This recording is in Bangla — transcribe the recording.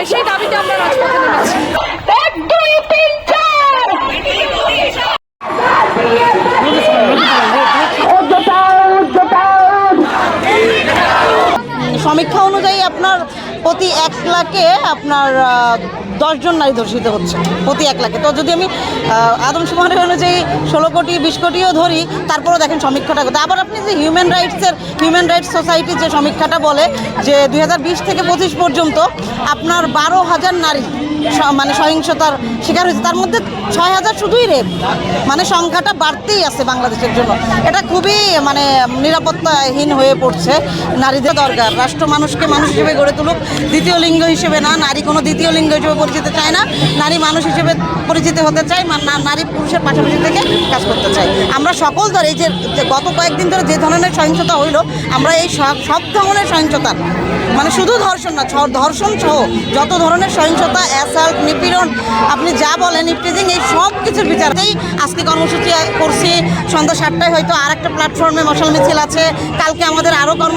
হয় সেই দাবিতে আমরা রাজপথে নেমেছি। সমীক্ষা অনুযায়ী আপনার প্রতি এক লাখে আপনার দশজন নারী ধর্ষিত হচ্ছে, প্রতি এক লাখে। তো যদি আমি আদমশুমারি অনুযায়ী ষোলো কোটি, বিশ কোটিও ধরি, তারপরেও দেখেন সমীক্ষাটা করতে। আবার আপনি যে হিউম্যান রাইটসের হিউম্যান রাইটস সোসাইটির যে সমীক্ষাটা বলে, যে দু হাজার বিশ থেকে পঁচিশ পর্যন্ত আপনার বারো হাজার নারী মানে সহিংসতার শিকার হয়েছে, তার মধ্যে ছয় হাজার শুধুই রেপ মানে সংখ্যাটা বাড়তেই আছে বাংলাদেশের জন্য। এটা খুবই মানে নিরাপত্তাহীন হয়ে পড়ছে নারীদের দরকার। রাষ্ট্র মানুষকে মানুষ হিসেবে গড়ে তুলুক, দ্বিতীয় লিঙ্গ হিসেবে না, নারী কোনো দ্বিতীয় লিঙ্গ হিসেবে পরিচিত চায় না, নারী মানুষ হিসেবে পরিচিত হতে চায় নারী পুরুষের পাশাপাশি থেকে কাজ করতে চাই আমরা সকল ধর এই যে গত কয়েকদিন ধরে যে ধরনের সহিংসতা হইল, আমরা এই সব ধরনের সহিংসতার মানে শুধু ধর্ষণ না ধর্ষণ সহ যত ধরনের সহিংসতা, অ্যাসাল্ট, নিপীড়ন, আপনি যা বলেন ইফটিজিং এই সব কিছুর বিচারতেই আজকে কর্মসূচি করছি। সন্ধ্যা সাতটায় হয়তো আর একটা প্ল্যাটফর্মে মশাল মিছিল আছে। কালকে আমাদের আরও কর্ম